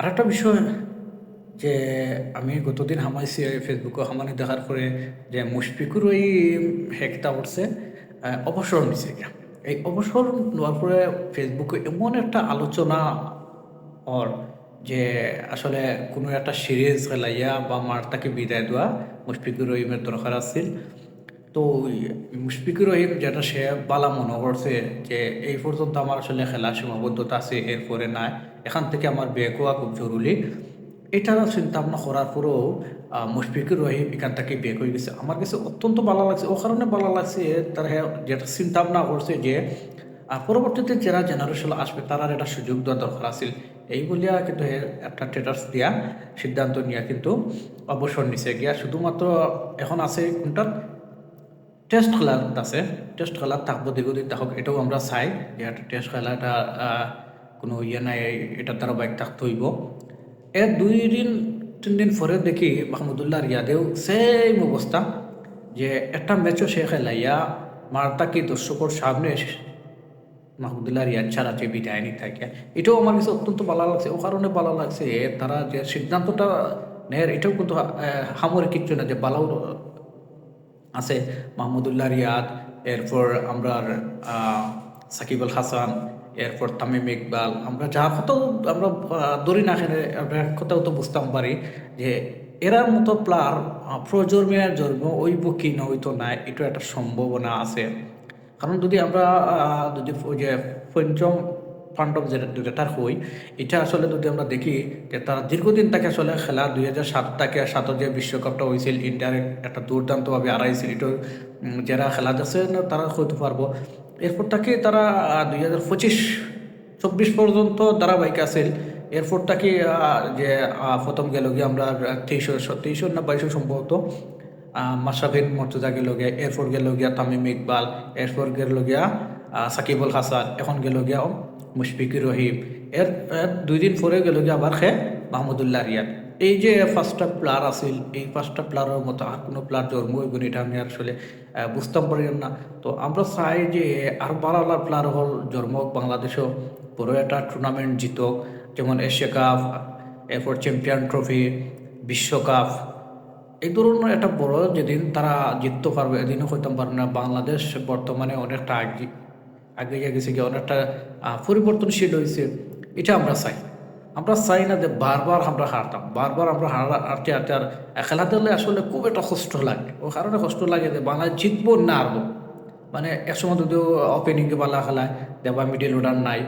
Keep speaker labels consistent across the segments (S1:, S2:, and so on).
S1: আর একটা বিষয় যে আমি গতদিন হামাইছি ফেসবুকে হামানি দেখার পরে যে মুশফিকুর ওই হেকটা উঠছে অবসর নিছে এই অবসর নেওয়ার পরে ফেসবুকে এমন একটা আলোচনা ওর যে আসলে কোনো একটা সিরিজ খেলাইয়া বা মারটাকে বিদায় দেওয়া মুশফিকুর রহিমের দরকার আছিল। তো ওই মুশফিকুর রহিম যেটা সে বালা মনে করছে যে এই পর্যন্ত আমার আসলে খেলা সীমাবদ্ধতা আছে, এরপরে নাই। এখান থেকে আমার বের হওয়া খুব জরুরি। এটা চিন্তা ভাবনা করার পরেও মুশফিকুর রহিম এখান থেকে বের হয়ে গেছে। আমার কাছে অত্যন্ত ভালো লাগছে। ও কারণে ভালো লাগছে তার যেটা চিন্তা ভাবনা করছে যে পরবর্তীতে যারা জেনারেশন আসবে তারা একটা সুযোগ দেওয়া দরকার আছিল এই বলিয়া কিন্তু একটা টেটার্স দিয়া সিদ্ধান্ত নিয়ে কিন্তু অবসর নিছে গিয়া। শুধুমাত্র এখন আছে কোনটা টেস্ট খেলা আছে টেস্ট খেলা থাকব দীর্ঘদিন থাকুক এটাও আমরা চাই যে টেস্ট খেলাটা কোনো ইয়ে নাই এটার দ্বারা বাইক থাকতে হইব এর দুই দিন, তিন দিন পরে দেখি মাহমুদুল্লাহ রিয়াদেও সেম অবস্থা যে একটা ম্যাচও সে খেলাইয়া মারতাকে দর্শকর সামনে মাহমুদুল্লাহ রিয়াদ ছাড়া যে বিদায় নিতে থাকে। এটাও আমার কাছে অত্যন্ত ভালো লাগছে ও কারণে ভালো লাগছে তারা যে সিদ্ধান্তটা নেয় এটাও কিন্তু সামরিক কিছু না যে বালাও আছে, মাহমুদুল্লাহ রিয়াদ, এরপর আমরা সাকিব আল হাসান, এরপর তামিম ইকবাল, আমরা যা কত, আমরা ধরি না আমরা কোথাও তো বুঝতাম পারি যে এরার মতো প্লার প্রজন্মের জন্ম ওইব কি না হইতো না এটা একটা সম্ভাবনা আছে। কারণ যদি আমরা যদি যে পঞ্চম পাণ্ডব যেটা যেটার হই এটা আসলে যদি আমরা দেখি যে তারা দীর্ঘদিন তাকে আসলে খেলা, দুই হাজার সাত থেকে সাতের যে বিশ্বকাপটা হয়েছিল ইন্ডিয়ার একটা দুর্দান্তভাবে হারাইছিল, এটা যারা খেলা যাচ্ছে না, তারা হইতে পারব। এরপর তাকে তারা দুই হাজার পঁচিশ, চব্বিশ পর্যন্ত ধারাবাহিক আছিল। এরপর তাকে যে প্রথম গেল গিয়ে আমরা তেইশশো তেইশশো না বাইশশো সম্ভবত মাসাফিন মর্তুজা গেল গিয়া, এরপর গেল গিয়া তামিম ইকবাল, এরপর গেল গিয়া সাকিবুল হাসান, এখন গেল গিয়া মুশফিকুর রহিম। এর দুই দিন পরে গেল গিয়া আবার খে মাহমুদুল্লাহ রিয়াদ। এই যে পাঁচটা প্লার আছিল, এই পাঁচটা প্লারের মতো আর কোনো প্লার জন্ম হইব এটা আমি আসলে বুঝতাম পারি না। তো আমরা চাই যে আর ভালো প্লার হল, জন্ম বাংলাদেশও, বড় একটা টুর্নামেন্ট জিতক। যেমন এশিয়া কাপ, এরপর চ্যাম্পিয়ন ট্রফি বিশ্বকাপ এই ধরনের একটা বড় যেদিন তারা জিততে পারবে, এদিনও হইতাম পারবে না। বাংলাদেশ বর্তমানে অনেকটা আগে আগে গেছে গিয়ে অনেকটা পরিবর্তনশীল হয়েছে এটা আমরা চাই। আমরা চাই না যে বারবার আমরা হারতাম, বারবার আমরা হারা, হারতে হারতে আর দিলে আসলে খুব একটা কষ্ট লাগে। ও কারণে কষ্ট লাগে যে বাংলায় জিতবো না হারবো। মানে একসময় যদিও ওপেনিংয়ে বালা খেলায় দেবা মিডিল অর্ডার নাই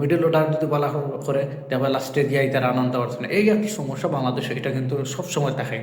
S1: মিডল অর্ডার যদি বলা করে দেবা লাস্টে দিয়ে তার আনন্দ না এই একটা সমস্যা বাংলাদেশে, এটা কিন্তু সবসময় থাকে